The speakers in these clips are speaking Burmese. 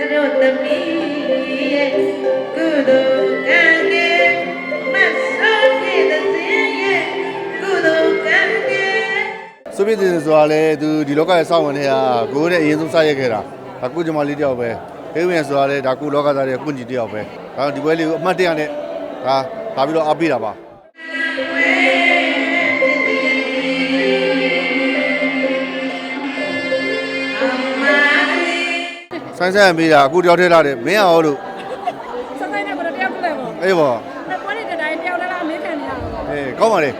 သူတို့သမီးရဲ့ကုသိုလ်ကံကဲမဆောပြေတဲ့စင်ရဲ့ကုသိုလ်ကံကဲဆိုဗီယက်တင်ဆိုတာလေသူဒီလောကရဲ့စောင့်ဝင်နေတာကိုယ်နဲ့အရင်ဆုံးစရက်ခဲ့တာဒါကုကျမလေးတယောက်ပဲခေဝင်ဆိုတာလေဒါကုလောကသားရဲ့ကုညီတယောက်ပဲဒါဒီပွဲလေးကိုအမှတ်တရနဲ့ဒါဒါပြီးတော့အားပေးတာပါ ဆိုင်ဆိုင်ပေးတာအခုတယောက်ထဲလာတယ်မင်းအောင်လို့စဆိုင်နဲ့ဘယ်တော့တယောက်လဲပေါ့အေးပေါ့အဲ့ပေါ်နေတဲ့တိုင်းတယောက်လည်းအမေခံနေရတာပေါ့အေးကောင်းပါလေ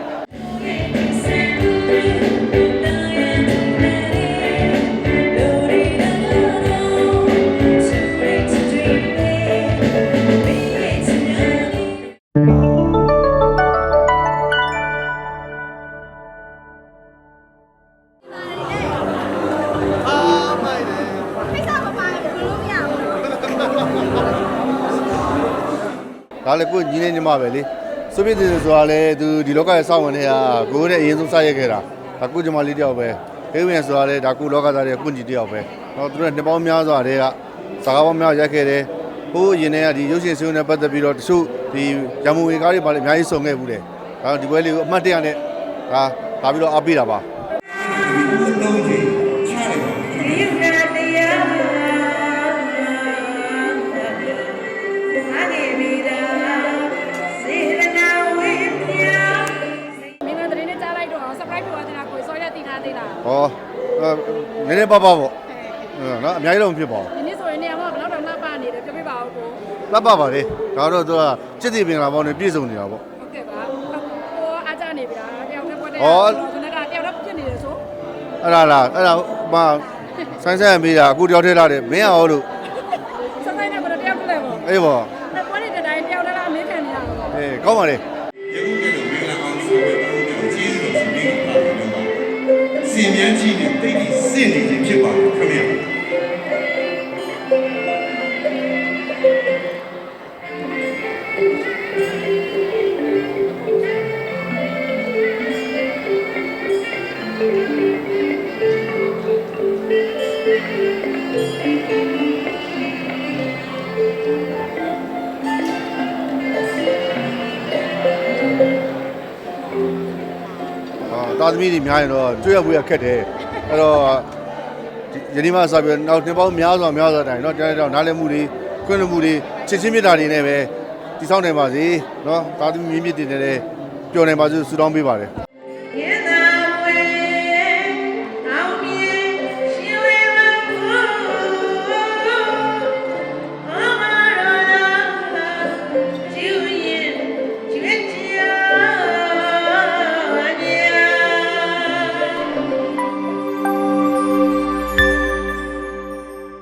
ဒါလည်းကိုယ်ညီနေညီမပဲလေဆိုဗီယက်တင်ဆိုတာလေသူဒီလောကရဲ့စောင့်ဝင်နေတာကိုယ်နဲ့အရင်ဆုံးစရက်ခဲ့တာဒါကုကျမလေးတယောက်ပဲခေဝင်ဆိုတာလေဒါကုလောကသားရဲ့ကုညီတယောက်ပဲတော့သူတို့နှစ်ပေါင်းများစွာတည်းကစကားပေါင်းများရိုက်ခဲ့တယ်ဟိုးရင်ထဲကဒီရုပ်ရှင်ဆွေးနဲ့ပတ်သက်ပြီးတော့တချို့ဒီရမုံဝေကားတွေပါလေအများကြီးစုံခဲ့ဘူးတယ်ဒါတော့ဒီပွဲလေးကိုအမှတ်တရနဲ့ဒါဒါပြီးတော့အားပေးတာပါ ဟောအဲနည်းနည်းပါးပါပေါ့ဟုတ်နော်အများကြီးတော့မဖြစ်ပါဘူးဒီနေ့ဆိုရင်နေရာမှာဘယ်တော့မှလှပနေတယ်ပြောပြပါဦးကိုလက်ပါပါလေဒါတော့သူကစစ်တီပင်လာပေါင်းနဲ့ပြည့်စုံနေတာပေါ့ဟုတ်ကဲ့ပါဟိုအားကြနေပြီလားတယောက်နဲ့ပွဲတဲ့ဟောဒီနေ့ကတယောက်တော့ဖြစ်နေတယ်ဆိုအဲ့ဒါလားအဲ့ဒါမဆိုင်ဆိုင်ပေးတာအခုတယောက်ထဲလာတယ်မင်းအောင်လို့စဆိုင်နဲ့ဘယ်တော့တယောက်လဲပေါ့အေးပေါ့အဲ့ပေါ်နေတဲ့တိုင်းတယောက်လည်းအမေခံနေရတာပေါ့အေးကောင်းပါလေယခုကဲ့ မြန်းကြီးနဲ့တိတ်တိစင့်နေခြင်းဖြစ်ပါခင်ဗျာ အာတာသမီတွေများရင်တော့ကျွေးရပွေးရခက်တယ်အဲ့တော့ယနေ့မှစပြီးတော့နောက်တစ်ပေါင်းများစွာများစွာတိုင်เนาะတရားတော်နားလည်မှုတွေခွင့်လွှတ်မှုတွေချစ်ချင်းမေတ္တာတွေနဲ့ပဲတည်ဆောက်နိုင်ပါစေเนาะတာသမီမြင့်မြင့်တင်တယ်ပျော်နိုင်ပါစေဆုတောင်းပေးပါတယ်